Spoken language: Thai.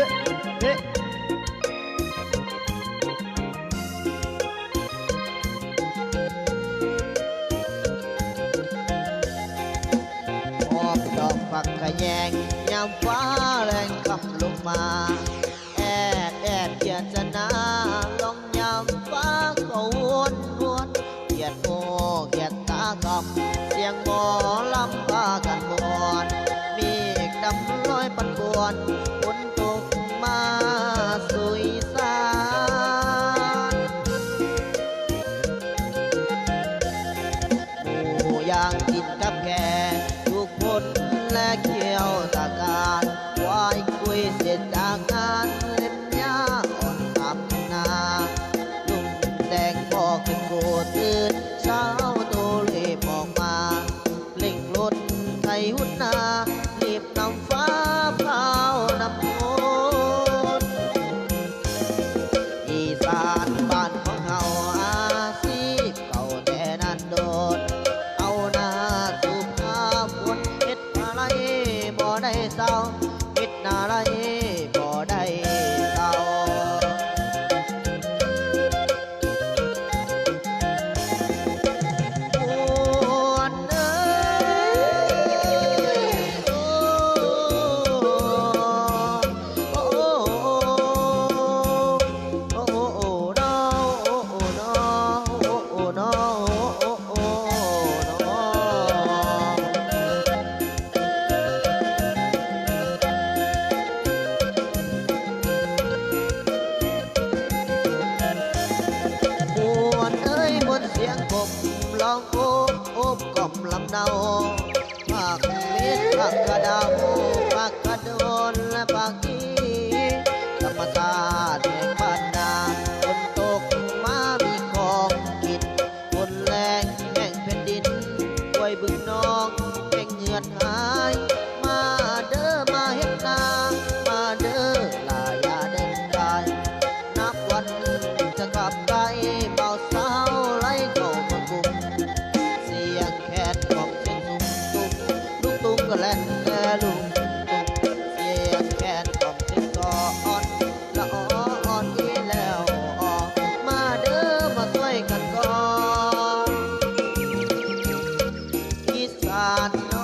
ดอกผักขยงยามฟ้าแรงกลับลงมา หมูย่างกินกับแกทุกคนและเกี่ยวตาการวายคุยเสร็จจากงานเล่นยาอ่อนตามนาลุงแดงบอขึ้นโกตื่นเช้าตัวรีบออกมาเล่งรถไทยหุ่นนารีบนำฟ้าเผานำโพนอีสาน โอบโอบกล่อมลำเนาภาคเม็ดภาคกระดาว not know.